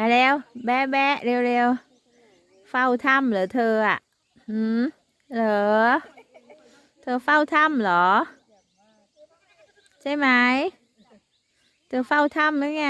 มาแล้ว แบะแบะเร็วๆ เฝ้าถ้ำเหรอเธออะหืมเหรอ เธอเฝ้าถ้ำเหรอ ใช่ไหม เธอเฝ้าถ้ำหรือไง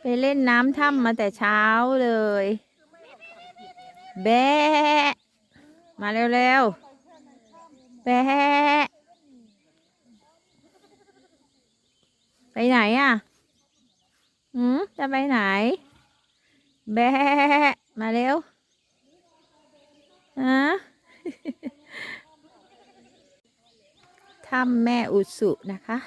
ไปเล่นน้ำถ้ำมาแต่เช้าเลย แบะมาเร็วๆ แบะไปไหนอะ หืมจะไปไหน แบะมาเร็วฮะถ้ำแม่อุสุนะคะ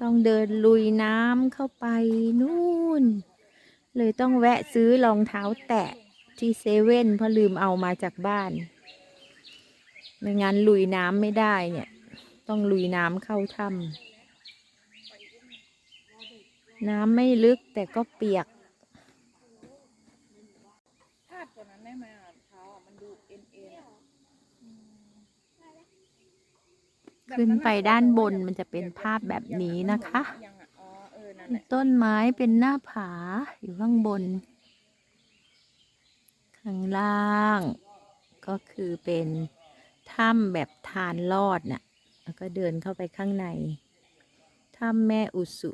ต้องเดินลุยน้ำเข้าไปนู่น เลยต้องแวะซื้อรองเท้าแตะที่เซเว่นเพราะลืมเอามาจากบ้าน ไม่งั้นลุยน้ำไม่ได้เนี่ย ต้องลุยน้ำเข้าถ้ำ น้ำไม่ลึกแต่ก็เปียกพาดกว่านั้นได้ไหมอะเท้าอะมันดูเอ็นเอ็นอะขึ้นไปด้านบนมันจะเป็นภาพแบบนี้นะคะ ยังอะอ๋อเออนั่นแหละต้นไม้เป็นหน้าผาอยู่ข้างบน ข้างล่าง ก็คือเป็นถ้ำแบบทานลอดน่ะ แล้วก็เดินเข้าไปข้างใน ถ้ำแม่อุสุ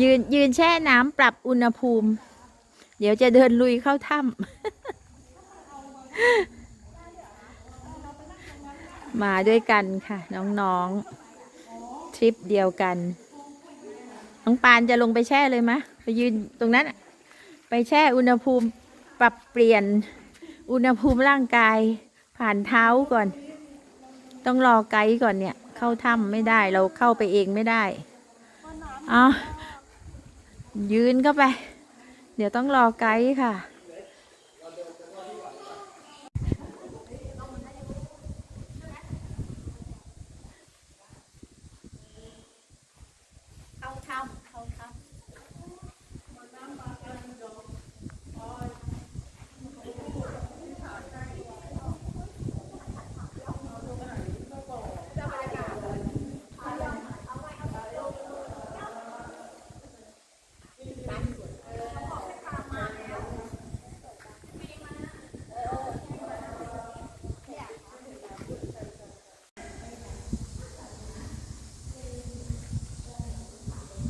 ยืนยืนแช่น้ำปรับอุณหภูมิ เดี๋ยวจะเดินลุยเข้าถ้ำมาด้วยกันค่ะ น้องๆทริปเดียวกัน น้องปานจะลงไปแช่เลยมะไปยืนตรงนั้น ไปแช่อุณหภูมิปรับเปลี่ยนอุณหภูมิร่างกายผ่านเท้าก่อน ต้องรอไกด์ก่อนเนี่ย เข้าถ้ำไม่ได้เราเข้าไปเองไม่ได้เอ ยืนเข้าไป เดี๋ยวต้องรอไกด์ค่ะ เข้าถ้ำเข้าถ้ำ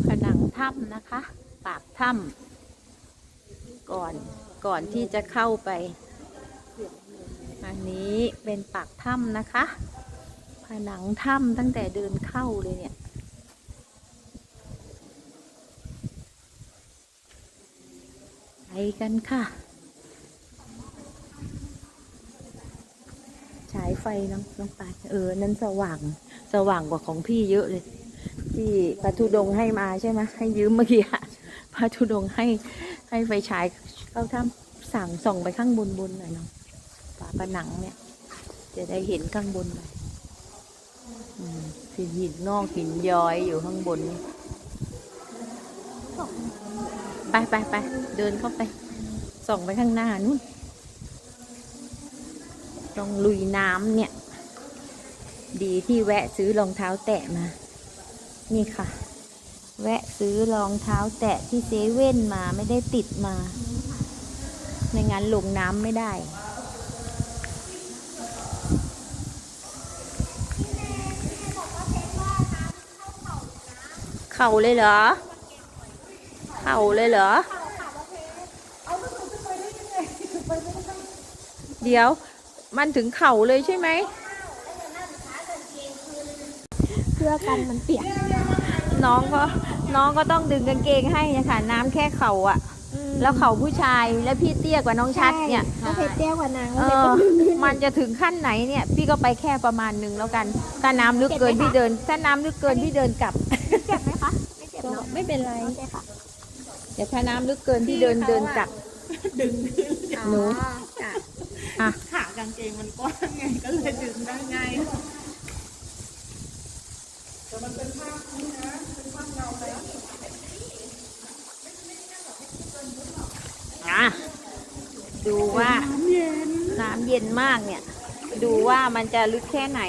ผนัง ถ้ำนะคะ ปากถ้ำก่อนก่อนที่จะเข้าไป อันนี้เป็นปากถ้ำนะคะ ผนังถ้ำตั้งแต่เดินเข้าเลยเนี่ยไปกันค่ะ ฉายไฟน้องน้องปาเออ นั้นสว่าง สว่างกว่าของพี่เยอะเลย ที่พระธุดงให้มาใช่ไหมให้ยืมเมื่อกี้อะพระธุดงให้ให้ไฟฉายเข้าถ้ำสั่งส่องไปข้างบนบนหน่อยเนาะฝาผนังเนี่ย จะได้เห็นข้างบนหน่อยอืมคือหินนอกหินย้อยอยู่ข้างบนนี่ไปไปไปเดินเข้าไป ส่องไปข้างหน้านู่นต้องลุยน้ำเนี่ย ดีที่แวะซื้อรองเท้าแตะมา นี่ค่ะ แวะซื้อรองเท้าแตะที่เซเว่นมาไม่ได้ติดมาไม่งั้นลงน้ำไม่ได้ เข่าเลยเหรอ เข่าเลยเหรอ เดี๋ยว มันถึงเข่าเลยใช่ไหม เพื่อกันมันเปียก น้องก็น้องก็ต้องดึงกางเกงให้นะคะน้ำแค่เข่าอะแล้วเข่าผู้ชายแล้วพี่เตี้ยกว่าน้องชัดเนี่ยถ้าเพชรเตี้ยกว่านางเอก็เพชรอต้องดึงมันจะถึงขั้นไหนเนี่ย พี่ก็ไปแค่ประมาณหนึ่งแล้วกัน ถ้าน้ำลึกเกินพี่เดิน ถ้าน้ำลึกเกินพี่เดินกลับเจ็บไหมคะไม่เจ็บเนาะไม่เป็นไรโอเคค่ะเดี๋ยวถ้าน้ำลึกเกินพี่เดินเดินกลับดึงหนูจ้ะอะขากางเกงมันกว้างไงก็เลยดึงได้ง่าย มันเป็นภาพนี้นะ เป็นภาพเราแล้วดูว่าน้ำเย็นมากเนี่ย ดูว่ามันจะลึกแค่ไหน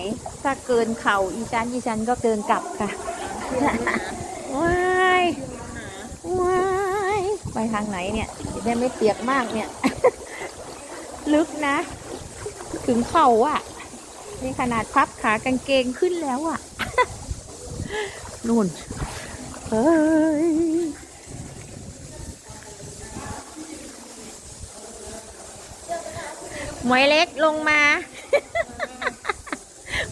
ถ้าเกินเข่าอีชั้นอีชั้นก็เกินกลับค่ะว้ายว้ายไปทางไหนเนี่ยได้ไม่เปียกมากเนี่ย ลึกนะ ถึงเข่าอะนี่ขนาดพับขากางเกงขึ้นแล้วอะ นู่นเฮ้ยหมวยเล็กลงมา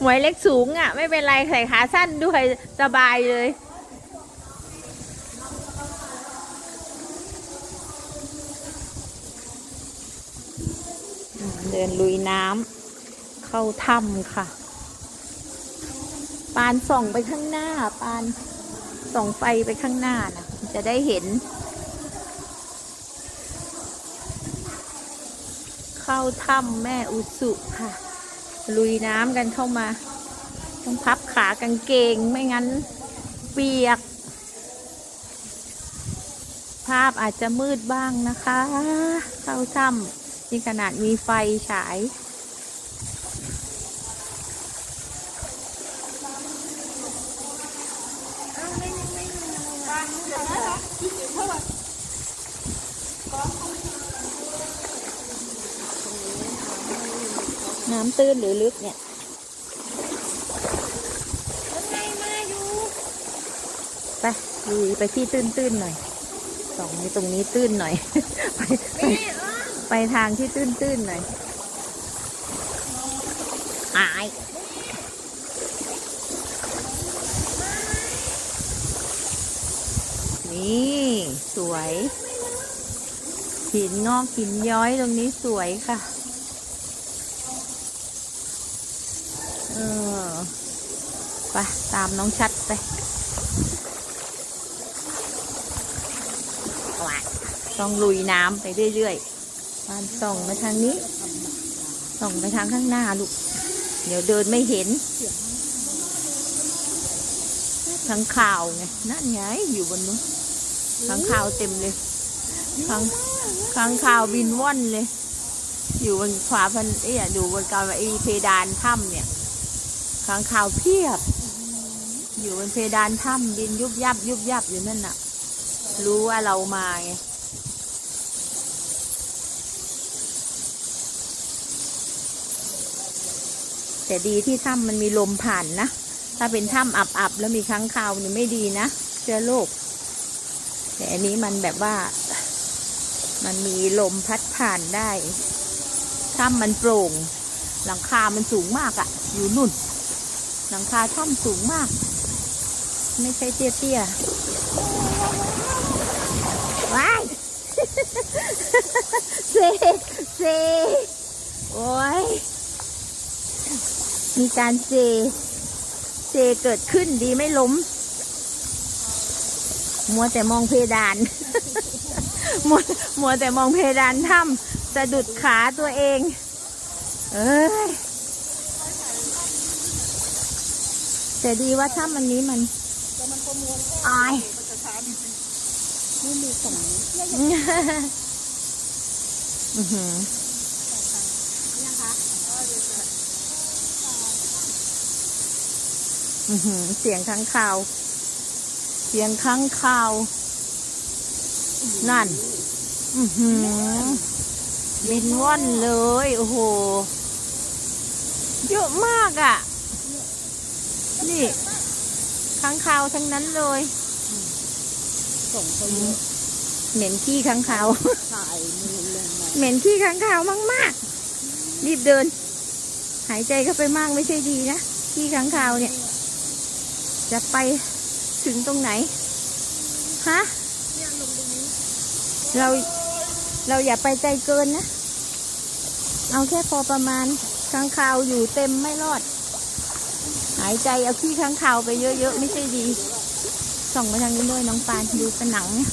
หมวยเล็กสูงอะ ไม่เป็นไรใส่ขาสั้นด้วยสบายเลยเดินลุยน้ำเข้าถ้ำค่ะปานส่องไปข้างหน้า ปานส่องไฟไปข้างหน้านะจะได้เห็น เข้าถ้ำแม่อุสุค่ะ ลุยน้ำกันเข้ามา ต้องพับขากางเกงไม่งั้นเปียก ภาพอาจจะมืดบ้างนะคะ เข้าถ้ำนี่ขนาดมีไฟฉาย น้ำตื้นหรือลึกเนี่ยไปลุยไปที่ตื้นตื้นๆหน่อย สองนี้ตรงนี้ตื้นหน่อย ไปไปไปทางที่ตื้นตื้นๆหน่อยอาย นี่สวย หินงอกหินย้อยตรงนี้สวยค่ะ เออ ไป ตามน้องชัดไปต้องลุยน้ำไปเรื่อยๆบ้านส่องมาทางนี้ ส่องไปทางข้างหน้าลูก เดี๋ยวเดินไม่เห็นข้างข่าวไง นั่นไงอยู่บนนู้น ข้างข่าวเต็มเลยข้างข้างข่าวบินว่อนเลย อยู่บนขวาพันเอ้ยอยู่บนกลางไอ้เพดานถ้ำเนี่ยค้างคาวเพียบ อยู่บนเพดานถ้ำบินยุบยับ ยุบยับอยู่นั่นน่ะ รู้ว่าเรามาไงแต่ดีที่ถ้ำมันมีลมผ่านนะ ถ้าเป็นถ้ำอับๆแล้วมีค้างคาวนี่ไม่ดีนะ เชื้อโรค แต่อันนี้มันแบบว่า มันมีลมพัดผ่านได้ถ้ำมันโปร่ง หลังคามันสูงมากอะอยู่นุ่น หลังคาถ้ำสูงมาก ไม่ใช่เตี้ยๆว้ายเซเซโอ้ยมีการเซเซเกิดขึ้นดีไม่ล้ม มัวแต่มองเพดาน มัวมัวแต่มองเพดานถ้ำสะดุดขาตัวเอง เอ้ยแต่ดีว่าถ้ำอันนี้มันอายนี่มีสงอื้อหือเสียงค้างคาว เสียงค้างคาว นั่น อือหือบินว่อนเลย โอ้โห เยอะมากอะ่ะ นี่ค้างคาวทั้งนั้นเลย ส่งเขาเยอะเหม็นขี้ค้างคาว ถ่ายมือลงมาเหม็นขี้ค้างคาวมากๆ รีบเดิน หายใจเข้าไปมากไม่ใช่ดีนะ ขี้ค้างคาวเนี่ย จะไป ถึงตรงไหน ฮะ เรา เราอย่าไปใจเกินนะ เอาแค่พอประมาณค้างคาวอยู่เต็มไม่รอด หายใจเอาขี้ค้างคาวไปเยอะๆ ไม่ใช่ดี ส่องไปทางนี้ด้วยน้องปานดูผนังเนี่ย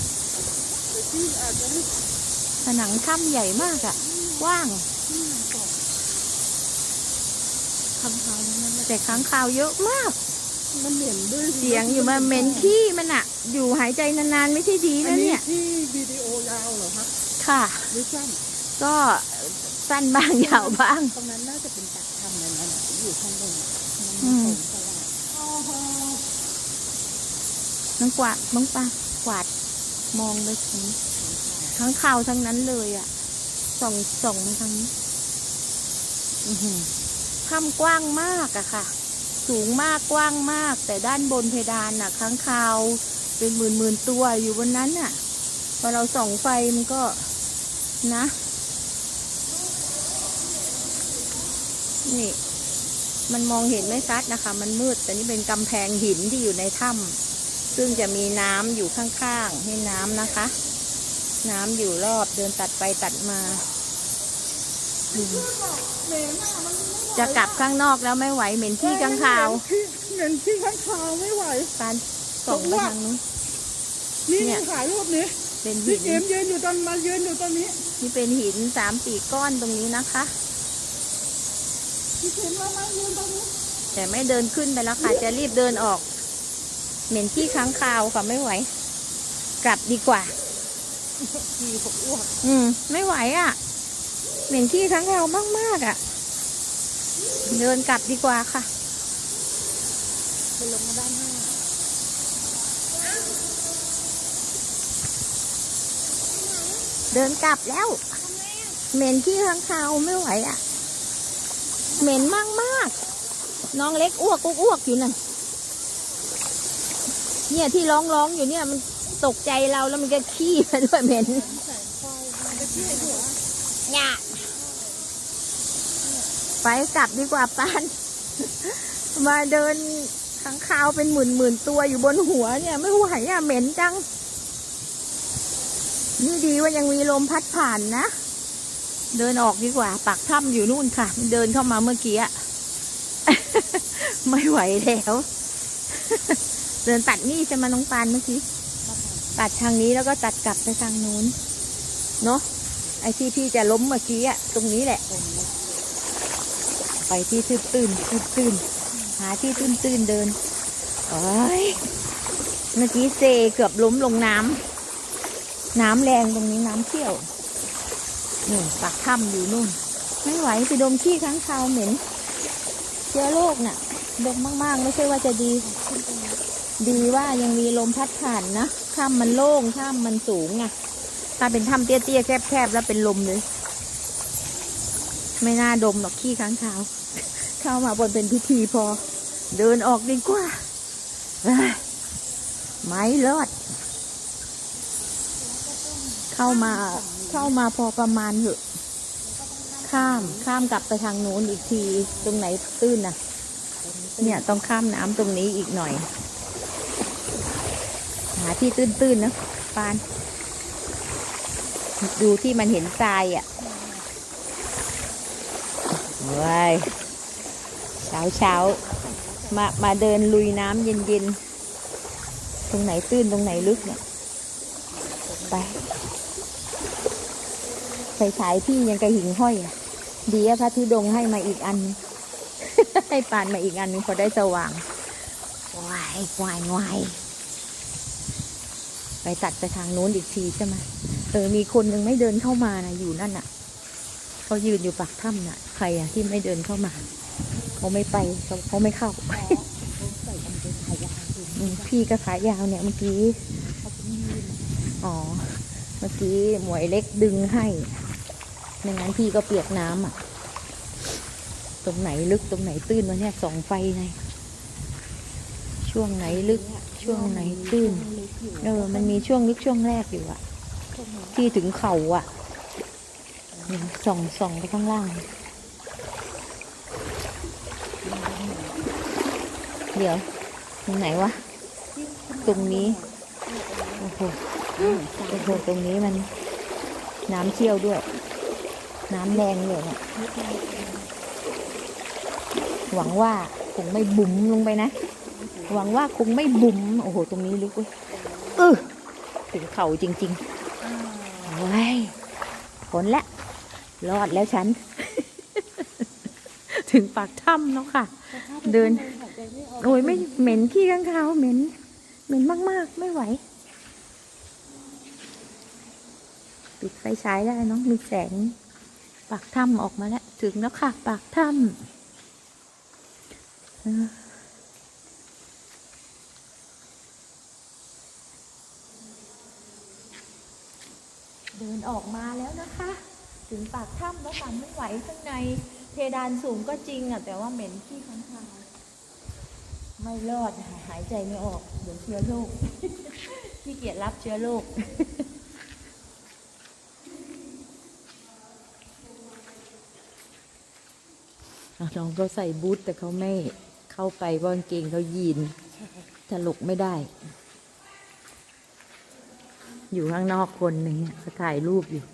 ผนังถ้ำใหญ่มากอะกว้างแหละแต่ค้างคาวเยอะมาก มันเหม็นด้วยเสียงอยู่มาเหม็นขี้มันอะอยู่หายใจนานๆไม่ใช่ดีอันะนนี้เนี่ย ที่วิดีโอยาวเหรอคะค่ะ หรือสั้นก็สั้นบ้างยาวบ้าง ตรงนั้นน่าจะเป็นปากถ้ำนั่นน่ะอยู่ข้างบนน่ะอืมตลาดน้องกวาดน้องปากวาดมองไปถึงข้างข่าวทั้งนั้นเลยอะ่ะส่องส่องมาทางนี้อือหือถ้ำกว้างมากอะค่ะ สูงมากกว้างมาก แต่ด้านบนเพดานน่ะข้างคาวเป็นหมื่นหมื่นตัวอยู่บนนั้นน่ะ พอเราส่องไฟมันก็นะ นี่ มันมองเห็นไม่ชัดนะคะ มันมืด แต่นี่เป็นกำแพงหินที่อยู่ในถ้ำซึ่งจะมีน้ำอยู่ข้างๆให้น้ำนะคะ น้ำอยู่รอบเดินตัดไปตัดมา จะกลับข้างนอกแล้วไม่ไหวเหม็นที่ข้างคาวเหม็นที่ข้างคาวไม่ไหวการส่องไปทางนู้นนี่เนี่ยถ่ายรูปนี้เป็นหิพี่นเอ็มยืนอยู่ตอนมายืนอยู่ตอนนี้นี่เป็นหินสามสี่ก้อนตรงนี้นะคะพี่เอ็มมามายืนตรงนี้แต่ไม่เดินขึ้นไปแล้วค่ะ จะรีบเดินออก เหม็นที่ค้างคาวค่ะไม่ไหว กลับดีกว่าขี่ผมอ้วกอืม ไม่ไหวอะ่ะ เหม็นที่ค้างคาวมากๆอะ่ะ เดินกลับดีกว่าค่ะไปลงมาด้านหน้าเดินกลับแล้ว เหม็นที่ค้างคาวไม่ไหวอะ่ะ เหม็นมากมากน้องเล็กอ้วกอ้วกอ้วกอยู่นั่นเนี่ยที่ร้องร้องอยู่เนี่ยมันตกใจเราแล้วมันก็ขี้ไปด้วยเหม็นเนี่ย ไปกลับดีกว่าปาน มาเดินข้างคาวเป็นหมื่นหมื่นตัวอยู่บนหัวเนี่ย ไม่ไหวอะเหม็นจัง นี่ดีว่ายังมีลมพัดผ่านนะ เดินออกดีกว่า ปากถ้ำอยู่นู่นค่ะ เดินเข้ามาเมื่อกี้อะไม่ไหวแล้วเดินตัดนี่ใช่ไหน้องปานเมื่อกี้ตัดทางนี้แล้วก็ตัดกลับไปทางนู้น เนาะไอ้ที่พี่จะล้มเมื่อกี้อะตรงนี้แหละ ไปที่ตื้นตื้นตื้นตื้นหาที่ตื้นตื้นเดินโอ้ยเมื่อกี้เซเกือบล้มลงน้ำน้ำแรงตรงนี้น้ำเชี่ยวนี่ปากถ้ำอยู่นู่น ไม่ไหวไปดมขี้ค้างคาวเหม็นเชื้อโรคน่ะดมมากๆ ไม่ใช่ว่าจะดี ดีว่ายังมีลมพัดผ่านนะถ้ำมันโล่งถ้ำมันสูงไงถ้าเป็นถ้ำเตี้ยๆแคบๆแล้วเป็นลมเลย ไม่น่าดมหรอกขี้ค้างคาว เข้ามาบนเป็นพิธีพอ เดินออกดีกว่าไม่รอด เข้ามาเข้ามาพอประมาณเหอะ ข้ามข้ามกลับไปทางนู้นอีกที ตรงไหนตื้นน่ะเนี่ยต้องข้ามน้ำตรงนี้อีกหน่อย หาที่ตื้นๆนะปาน ดูที่มันเห็นทรายอะ ว้ายเช้าเช้ามามาเดินลุยน้ำเย็นๆตรงไหนตื้นตรงไหนลึกเนี่ย ไปไฟฉายพี่ยังกระหิงห้อยอะ ดีอะพระธุดงให้มาอีกอัน ให้ปานมาอีกอันนึงพอได้สว่างวายวายวายไปตัดไปทางนู้นอีกทีใช่ไหมเออมีคนยังไม่เดินเข้ามานะอยู่นั่นน่ะ เขายืนอยู่ปากถ้ำน่ะ ใครอะที่ไม่เดินเข้ามา เขาไม่ไปเขาเขาไม่เข้าอืมพี่ก็ขายาวเนี่ยเมื่อกี้ อ๋อ เมื่อกี้หมวยเล็กดึงให้ไม่งั้นพี่ก็เปียกน้ำอะ ตรงไหนลึกตรงไหนตื้นวะเนี่ยส่องไฟไง ช่วงไหนลึก ช่วงไหนตื้น เออ มันมีช่วงลึกช่วงแรกอยู่อะที่ถึงเข่าอะนี่ ส่องส่องไปข้างล่าง เดี๋ยวตรงไหนวะ ตรงนี้ โอ้โหโอ้โหตรงนี้มัน น้ำเชี่ยวด้วย น้ำแรงเลยเนี่ยหวังว่าคงไม่บุ๋มลงไปนะ หวังว่าคงไม่บุ๋มโอ้โห ตรงนี้ลึกเว้ยเออถึงเข่าจริงๆโอ้ยผลละ รอดแล้วฉัน ถึงปากถ้ำแล้วค่ะ เดิน โอ้ยไม่เหม็นขี้ข้างคาวเหม็น เหม็นมากๆ ไม่ไหว ปิดไฟฉายได้เนาะมีแสง ปากถ้ำออกมาแล้ว ถึงแล้วค่ะ ปากถ้ำเออเดินออกมาแล้วนะคะ ถึงปากถ้ำแล้วค่ะไม่ไหวข้างในเพดานสูงก็จริงอะ แต่ว่าเหม็นขี้ค้างคาวไม่รอดหายใจไม่ออกเดี๋ยวเชื้อโรคขี้เกียจรับเชื้อโรคน้องเขาใส่บูทแต่เขาไม่เข้าไปเพรางเกงเขายีนถลกไม่ได้ อยู่ข้างนอกคนหนึ่งเนี่ยเขาถ่ายรูปอยู่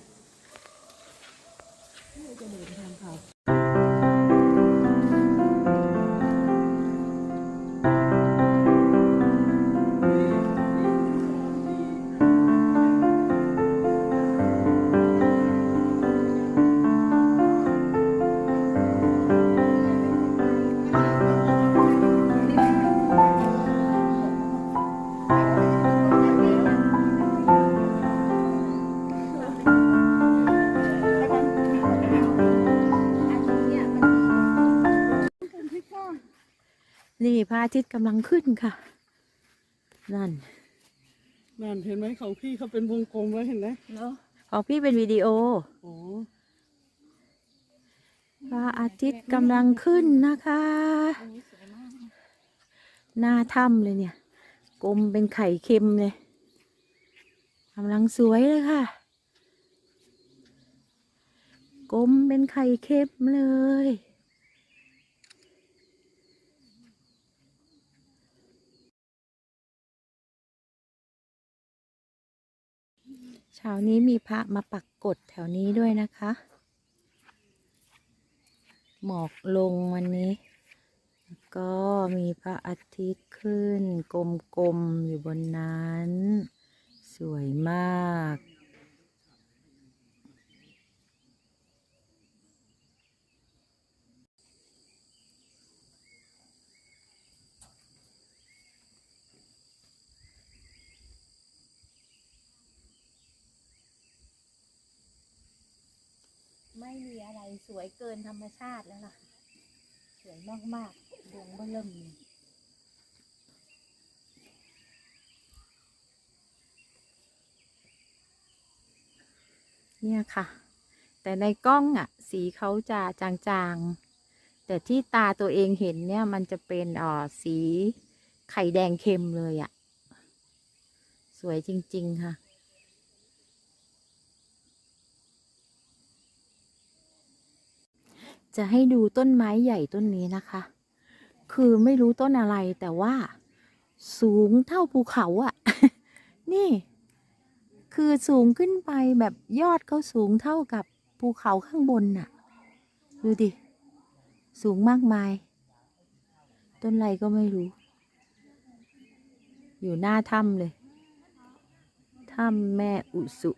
นี่พระอาทิตย์กำลังขึ้นค่ะ นั่น นั่นเห็นไหมของพี่เขาเป็นวงกลมแล้วเห็นไหมเนาะของพี่เป็นวิดีโออ๋อพระอาทิตย์กำลังขึ้นนะคะอันนี้สวยมากหน้าถ้ำเลยเนี่ย กลมเป็นไข่เค็มเลยกำลังสวยเลยค่ะ กลมเป็นไข่เค็มเลย เช้านี้มีพระมาปักกดแถวนี้ด้วยนะคะ หมอกลงวันนี้ ก็มีพระอาทิตย์ขึ้น กลมๆอยู่บนนั้น สวยมาก ไม่มีอะไรส วยเกินธรรมชาติแล้วล่ะ สวยมากๆดวงเบิ่มเลยเนี่ยค่ะ แต่ในกล้องอะ สีเขาจะจางๆ แต่ที่ตาตัวเองเห็นเนี่ย มันจะเป็นอ่อสีไข่แดงเค็มเลยอะ สวยจริง ๆ ค่ะ จะให้ดูต้นไม้ใหญ่ต้นนี้นะคะ คือไม่รู้ต้นอะไรแต่ว่าสูงเท่าภูเขาอะนี่ คือสูงขึ้นไปแบบยอดเขาสูงเท่ากับภูเขาข้างบนน่ะ ดูดิ สูงมากมาย ต้นอะไรก็ไม่รู้ อยู่หน้าถ้ำเลย ถ้ำแม่อุสุ